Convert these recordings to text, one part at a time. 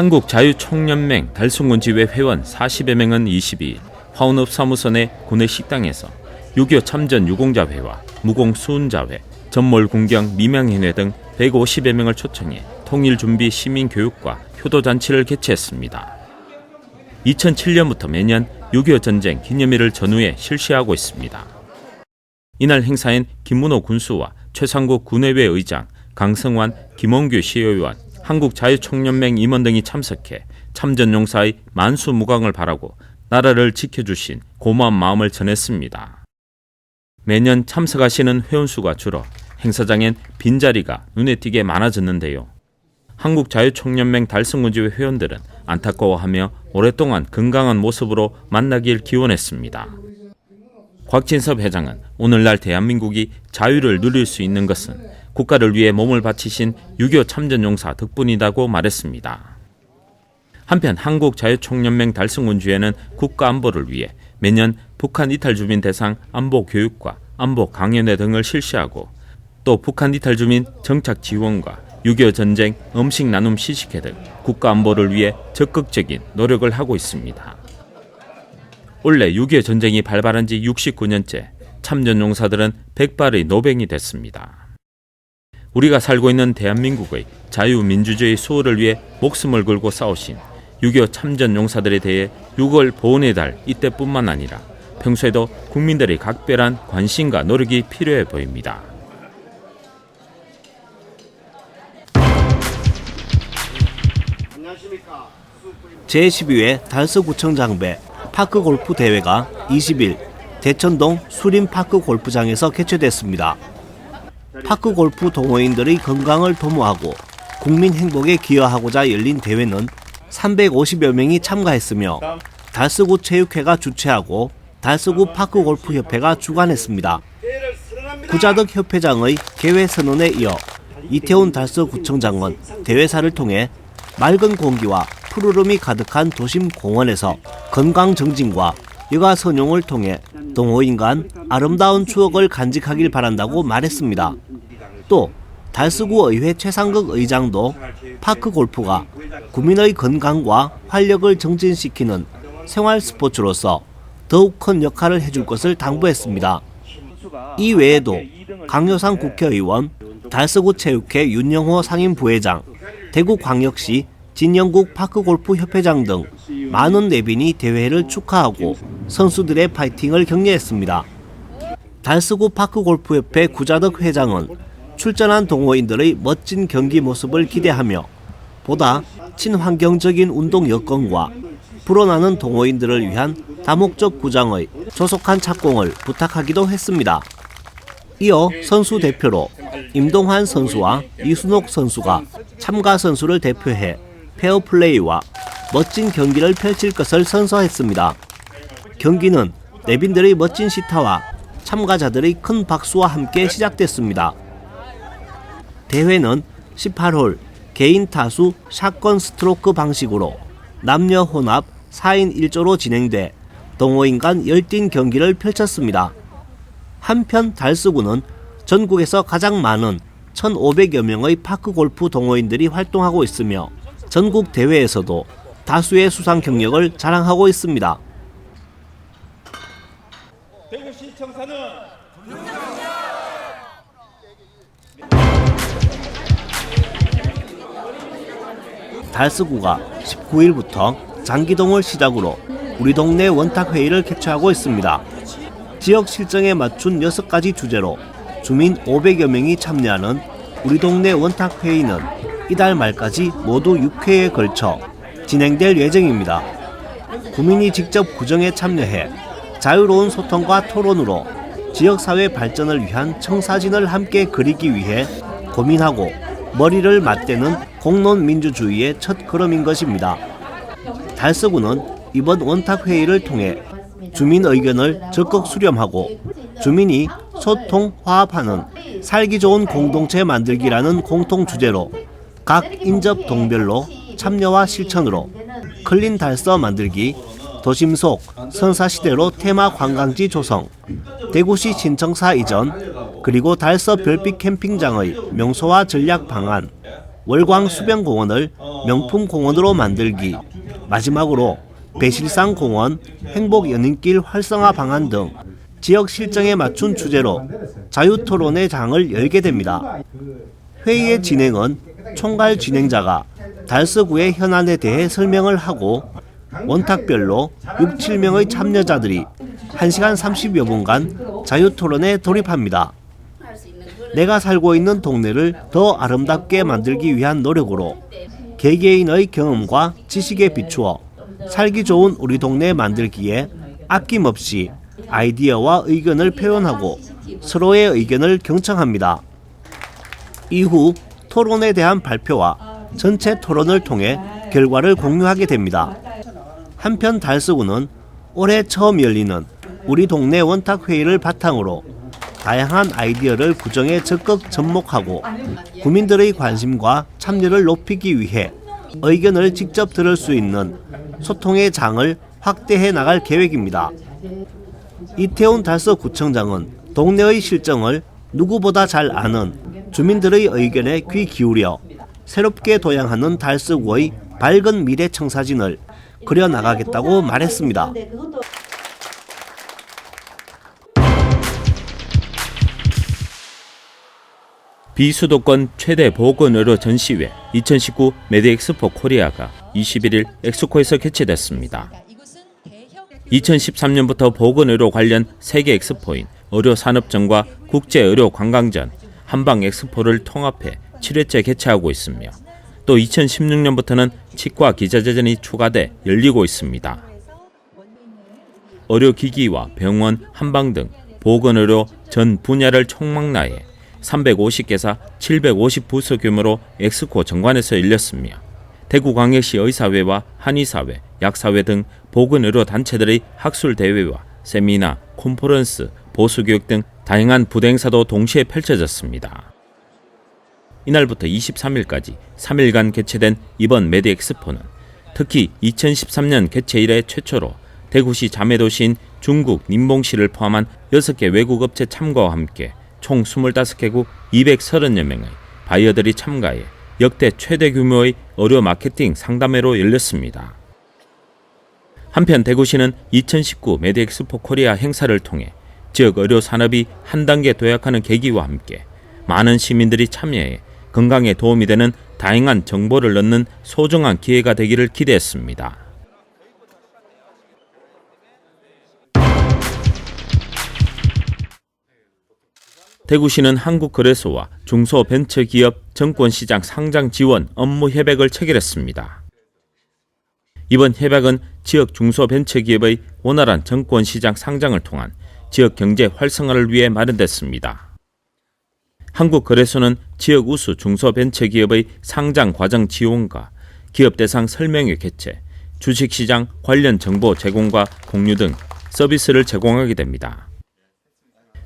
한국자유총연맹 달성군 지회 회원 40여 명은 22일 화운읍 사무소 내 구내 식당에서 6.25 참전 유공자회와 무공수운자회, 전몰 군경 미명인회 등 150여 명을 초청해 통일준비 시민교육과 효도잔치를 개최했습니다. 2007년부터 매년 6.25 전쟁 기념일을 전후에 실시하고 있습니다. 이날 행사엔 김문호 군수와 최상국 군의회 의장, 강성환, 김원규 시의원, 한국자유총연맹 임원 등이 참석해 참전용사의 만수무강을 바라고 나라를 지켜주신 고마운 마음을 전했습니다. 매년 참석하시는 회원수가 줄어 행사장엔 빈자리가 눈에 띄게 많아졌는데요. 한국자유총연맹 달성군지회 회원들은 안타까워하며 오랫동안 건강한 모습으로 만나길 기원했습니다. 곽진섭 회장은 오늘날 대한민국이 자유를 누릴 수 있는 것은 국가를 위해 몸을 바치신 6.25 참전용사 덕분이라고 말했습니다. 한편 한국자유총연맹 달성군주회는 국가 안보를 위해 매년 북한 이탈 주민 대상 안보 교육과 안보 강연회 등을 실시하고 또 북한 이탈 주민 정착 지원과 6.25 전쟁 음식 나눔 시식회 등 국가 안보를 위해 적극적인 노력을 하고 있습니다. 올해 6.25 전쟁이 발발한 지 69년째 참전용사들은 백발의 노병이 됐습니다. 우리가 살고 있는 대한민국의 자유민주주의 수호를 위해 목숨을 걸고 싸우신 6.25 참전 용사들에 대해 6월 보훈의 달 이때뿐만 아니라 평소에도 국민들의 각별한 관심과 노력이 필요해 보입니다. 제12회 달서구청 장배 파크 골프 대회가 20일 대천동 수림파크 골프장에서 개최됐습니다. 파크 골프 동호인들의 건강을 도모하고 국민 행복에 기여하고자 열린 대회는 350여 명이 참가했으며 달서구 체육회가 주최하고 달서구 파크 골프 협회가 주관했습니다. 구자덕 협회장의 개회 선언에 이어 이태훈 달서구청장은 대회사를 통해 맑은 공기와 푸르름이 가득한 도심 공원에서 건강 정진과 여가 선용을 통해 동호인 간 아름다운 추억을 간직하길 바란다고 말했습니다. 또 달서구 의회 최상극 의장도 파크 골프가 국민의 건강과 활력을 정진시키는 생활 스포츠로서 더욱 큰 역할을 해줄 것을 당부했습니다. 이 외에도 강효상 국회의원, 달서구 체육회 윤영호 상임 부회장, 대구광역시 진영국 파크골프 협회장 등 많은 내빈이 대회를 축하하고 선수들의 파이팅을 격려했습니다. 달서구 파크골프협회 구자덕 회장은 출전한 동호인들의 멋진 경기 모습을 기대하며 보다 친환경적인 운동 여건과 불어나는 동호인들을 위한 다목적 구장의 조속한 착공을 부탁하기도 했습니다. 이어 선수 대표로 임동환 선수와 이순옥 선수가 참가 선수를 대표해 페어플레이와 멋진 경기를 펼칠 것을 선서했습니다. 경기는 내빈들의 멋진 시타와 참가자들의 큰 박수와 함께 시작됐습니다. 대회는 18홀 개인 타수 샷건 스트로크 방식으로 남녀 혼합 4인 1조로 진행돼 동호인 간 열띤 경기를 펼쳤습니다. 한편 달서구는 전국에서 가장 많은 1,500여 명의 파크 골프 동호인들이 활동하고 있으며 전국 대회에서도 다수의 수상 경력을 자랑하고 있습니다. 대구시 청사는 달서구가 19일부터 장기동을 시작으로 우리 동네 원탁 회의를 개최하고 있습니다. 지역 실정에 맞춘 6가지 주제로 주민 500여 명이 참여하는 우리 동네 원탁 회의는 이달 말까지 모두 6회에 걸쳐 진행될 예정입니다. 구민이 직접 구정에 참여해 자유로운 소통과 토론으로 지역사회 발전을 위한 청사진을 함께 그리기 위해 고민하고 머리를 맞대는 공론 민주주의의 첫 걸음인 것입니다. 달서구는 이번 원탁 회의를 통해 주민 의견을 적극 수렴하고 주민이 소통 화합하는 살기 좋은 공동체 만들기라는 공통 주제로 각 인접 동별로 참여와 실천으로 클린 달서 만들기, 도심 속 선사시대로 테마 관광지 조성, 대구시 신청사 이전, 그리고 달서 별빛 캠핑장의 명소화 전략 방안, 월광 수변공원을 명품 공원으로 만들기, 마지막으로 배실상 공원, 행복 연인길 활성화 방안 등 지역 실정에 맞춘 주제로 자유 토론의 장을 열게 됩니다. 회의의 진행은 총괄 진행자가 달서구의 현안에 대해 설명을 하고 원탁별로 6, 7명의 참여자들이 1시간 30여 분간 자유 토론에 돌입합니다. 내가 살고 있는 동네를 더 아름답게 만들기 위한 노력으로 개개인의 경험과 지식에 비추어 살기 좋은 우리 동네 만들기에 아낌없이 아이디어와 의견을 표현하고 서로의 의견을 경청합니다. 이후 토론에 대한 발표와 전체 토론을 통해 결과를 공유하게 됩니다. 한편 달서구는 올해 처음 열리는 우리 동네 원탁 회의를 바탕으로 다양한 아이디어를 구정에 적극 접목하고 구민들의 관심과 참여를 높이기 위해 의견을 직접 들을 수 있는 소통의 장을 확대해 나갈 계획입니다. 이태훈 달서구청장은 동네의 실정을 누구보다 잘 아는 주민들의 의견에 귀 기울여 새롭게 도양하는 달서구의 밝은 미래 청사진을 그려 나가겠다고 말했습니다. 비수도권 최대 보건의료 전시회 2019 메디엑스포 코리아가 21일 엑스코에서 개최됐습니다. 2013년부터 보건의료 관련 세계 엑스포인 의료산업전과 국제의료관광전 한방 엑스포를 통합해 7회째 개최하고 있으며 또 2016년부터는 치과 기자재전이 추가돼 열리고 있습니다. 의료기기와 병원, 한방 등 보건의료 전 분야를 총망라해 350개사 750부서 규모로 엑스코 정관에서 열렸으며 대구광역시 의사회와 한의사회, 약사회 등 보건의료 단체들의 학술 대회와 세미나, 콘퍼런스, 보수교육 등 다양한 부대행사도 동시에 펼쳐졌습니다. 이날부터 23일까지 3일간 개최된 이번 메디엑스포는 특히 2013년 개최 이래 최초로 대구시 자매도시인 중국 님봉시를 포함한 6개 외국 업체 참가와 함께 총 25개국 230여 명의 바이어들이 참가해 역대 최대 규모의 의료 마케팅 상담회로 열렸습니다. 한편 대구시는 2019 메디엑스포 코리아 행사를 통해 지역 의료 산업이 한 단계 도약하는 계기와 함께 많은 시민들이 참여해 건강에 도움이 되는 다양한 정보를 넣는 소중한 기회가 되기를 기대했습니다. 대구시는 한국거래소와 중소벤처기업 정권시장 상장 지원 업무 협약을 체결했습니다. 이번 협약은 지역 중소벤처기업의 원활한 정권시장 상장을 통한 지역 경제 활성화를 위해 마련됐습니다. 한국거래소는 지역 우수 중소벤처기업의 상장 과정 지원과 기업 대상 설명회 개최, 주식시장 관련 정보 제공과 공유 등 서비스를 제공하게 됩니다.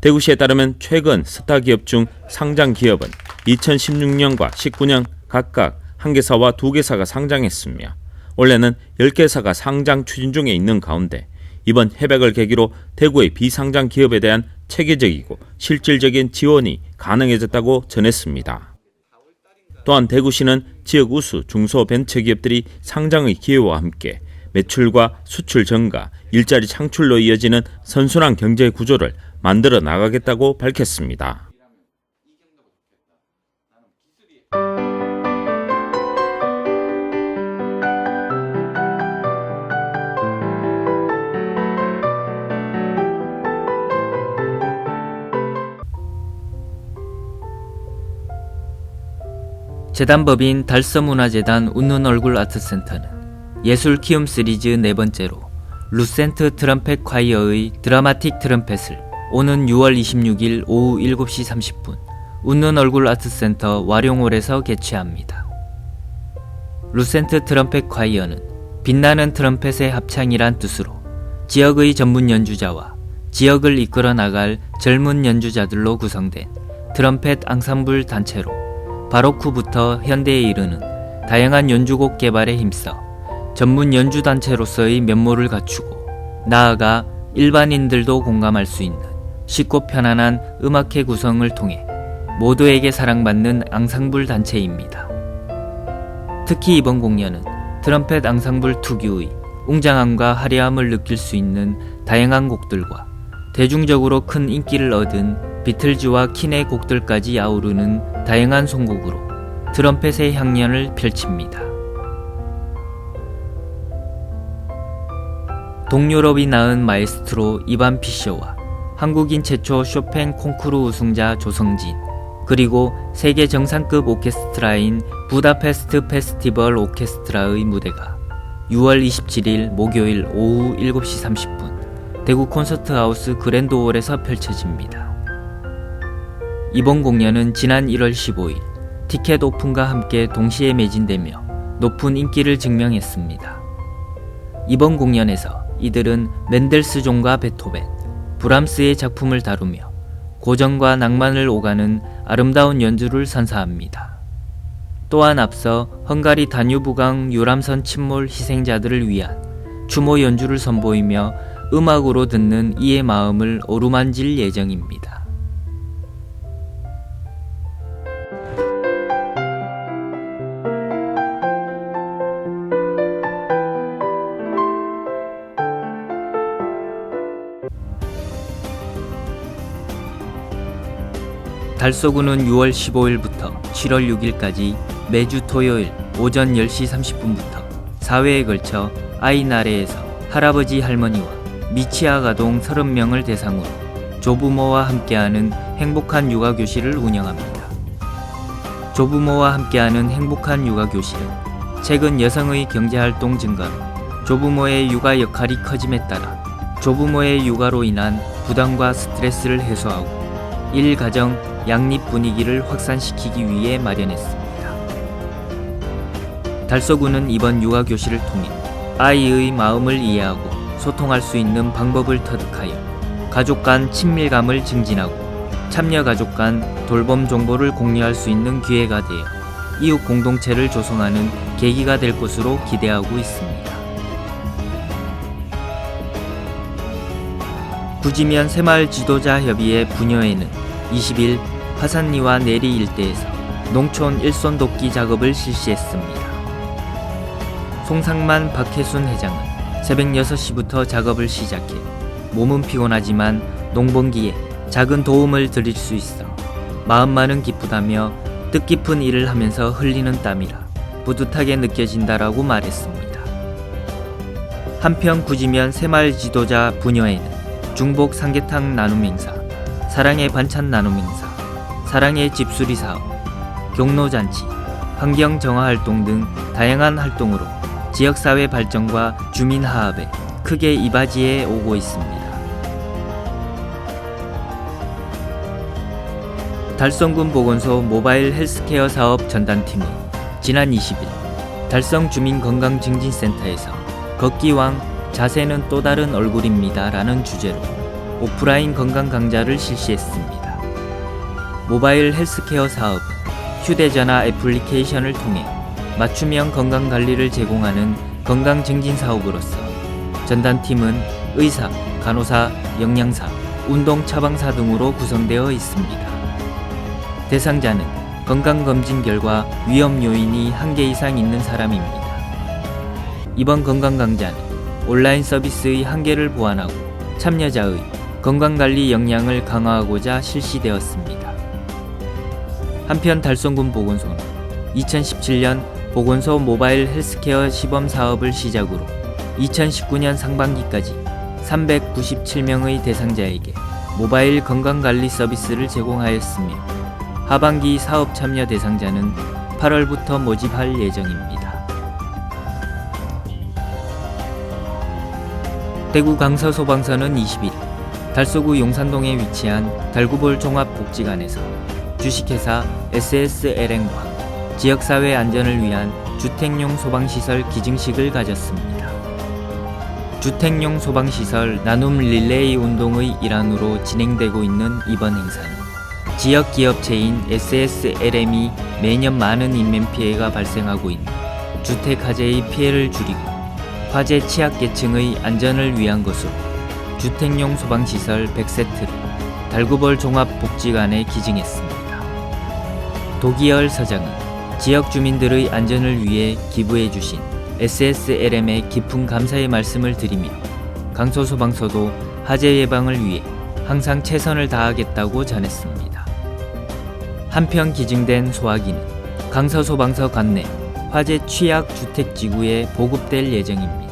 대구시에 따르면 최근 스타 기업 중 상장 기업은 2016년과 19년 각각 한 개사와 두 개사가 상장했으며 원래는 10개사가 상장 추진 중에 있는 가운데 이번 협약을 계기로 대구의 비상장 기업에 대한 체계적이고 실질적인 지원이 가능해졌다고 전했습니다. 또한 대구시는 지역 우수 중소벤처기업들이 상장의 기회와 함께 매출과 수출 증가, 일자리 창출로 이어지는 선순환 경제 구조를 만들어 나가겠다고 밝혔습니다. 재단법인 달서문화재단 웃는 얼굴 아트센터는 예술 키움 시리즈 네 번째로 루센트 트럼펫 콰이어의 드라마틱 트럼펫을 오는 6월 26일 오후 7시 30분 웃는 얼굴 아트센터 와룡홀에서 개최합니다. 루센트 트럼펫 콰이어는 빛나는 트럼펫의 합창이란 뜻으로 지역의 전문 연주자와 지역을 이끌어 나갈 젊은 연주자들로 구성된 트럼펫 앙상블 단체로 바로크부터 현대에 이르는 다양한 연주곡 개발에 힘써 전문 연주 단체로서의 면모를 갖추고 나아가 일반인들도 공감할 수 있는 쉽고 편안한 음악회 구성을 통해 모두에게 사랑받는 앙상블 단체입니다. 특히 이번 공연은 트럼펫 앙상블 특유의 웅장함과 화려함을 느낄 수 있는 다양한 곡들과 대중적으로 큰 인기를 얻은 비틀즈와 킨의 곡들까지 아우르는 다양한 송곡으로 트럼펫의 향연을 펼칩니다. 동유럽이 낳은 마에스트로 이반 피셔와 한국인 최초 쇼팽 콩쿠르 우승자 조성진 그리고 세계 정상급 오케스트라인 부다페스트 페스티벌 오케스트라의 무대가 6월 27일 목요일 오후 7시 30분 대구 콘서트하우스 그랜드홀에서 펼쳐집니다. 이번 공연은 지난 1월 15일 티켓 오픈과 함께 동시에 매진되며 높은 인기를 증명했습니다. 이번 공연에서 이들은 멘델스존과 베토벤, 브람스의 작품을 다루며 고정과 낭만을 오가는 아름다운 연주를 선사합니다. 또한 앞서 헝가리 다뉴브강 유람선 침몰 희생자들을 위한 추모 연주를 선보이며 음악으로 듣는 이의 마음을 어루만질 예정입니다. 달서구는 6월 15일부터 7월 6일까지 매주 토요일 오전 10시 30분부터 4회에 걸쳐 아이 나래에서 할아버지 할머니와 미치아 가동 30명을 대상으로 조부모와 함께하는 행복한 육아 교실을 운영합니다. 조부모와 함께하는 행복한 육아 교실은 최근 여성의 경제 활동 증가로 조부모의 육아 역할이 커짐에 따라 조부모의 육아로 인한 부담과 스트레스를 해소하고 일 가정 양립 분위기를 확산시키기 위해 마련했습니다. 달서구는 이번 육아 교실을 통해 아이의 마음을 이해하고 소통할 수 있는 방법을 터득하여 가족 간 친밀감을 증진하고 참여 가족 간 돌봄 정보를 공유할 수 있는 기회가 되어 이웃 공동체를 조성하는 계기가 될 것으로 기대하고 있습니다. 구지면 새마을 지도자 협의회 부녀회는 20일 화산리와 내리 일대에서 농촌 일손 돕기 작업을 실시했습니다. 송상만 박혜순 회장은 새벽 6시부터 작업을 시작해 몸은 피곤하지만 농번기에 작은 도움을 드릴 수 있어 마음만은 기쁘다며 뜻깊은 일을 하면서 흘리는 땀이라 뿌듯하게 느껴진다라고 말했습니다. 한편 구지면 새마을 지도자 부녀회는 중복 삼계탕 나눔 행사, 사랑의 반찬 나눔 행사, 사랑의 집수리 사업, 경로잔치, 환경 정화 활동 등 다양한 활동으로 지역사회 발전과 주민 화합에 크게 이바지해 오고 있습니다. 달성군 보건소 모바일 헬스케어 사업 전담팀은 지난 20일 달성 주민 건강 증진센터에서 걷기왕 자세는 또 다른 얼굴입니다 라는 주제로 오프라인 건강 강좌를 실시했습니다. 모바일 헬스케어 사업은 휴대전화 애플리케이션을 통해 맞춤형 건강 관리를 제공하는 건강 증진 사업으로서 전담팀은 의사, 간호사, 영양사, 운동 처방사 등으로 구성되어 있습니다. 대상자는 건강검진 결과 위험 요인이 한 개 이상 있는 사람입니다. 이번 건강 강좌는 온라인 서비스의 한계를 보완하고 참여자의 건강관리 역량을 강화하고자 실시되었습니다. 한편 달성군 보건소는 2017년 보건소 모바일 헬스케어 시범 사업을 시작으로 2019년 상반기까지 397명의 대상자에게 모바일 건강관리 서비스를 제공하였으며 하반기 사업 참여 대상자는 8월부터 모집할 예정입니다. 대구 강서소방서는 20일 달서구 용산동에 위치한 달구볼 종합복지관에서 주식회사 SSLN과 지역사회 안전을 위한 주택용 소방시설 기증식을 가졌습니다. 주택용 소방시설 나눔 릴레이 운동의 일환으로 진행되고 있는 이번 행사는 지역 기업체인 SSLM이 매년 많은 인명 피해가 발생하고 있는 주택 화재의 피해를 줄이고 화재 취약계층의 안전을 위한 것으로 주택용 소방시설 100세트를 달구벌 종합복지관에 기증했습니다. 도기열 서장은 지역 주민들의 안전을 위해 기부해 주신 SSLM에 깊은 감사의 말씀을 드리며 강소소방서도 화재 예방을 위해 항상 최선을 다하겠다고 전했습니다. 한편 기증된 소화기는 강서소방서 관내 화재 취약 주택지구에 보급될 예정입니다.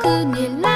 可你呢？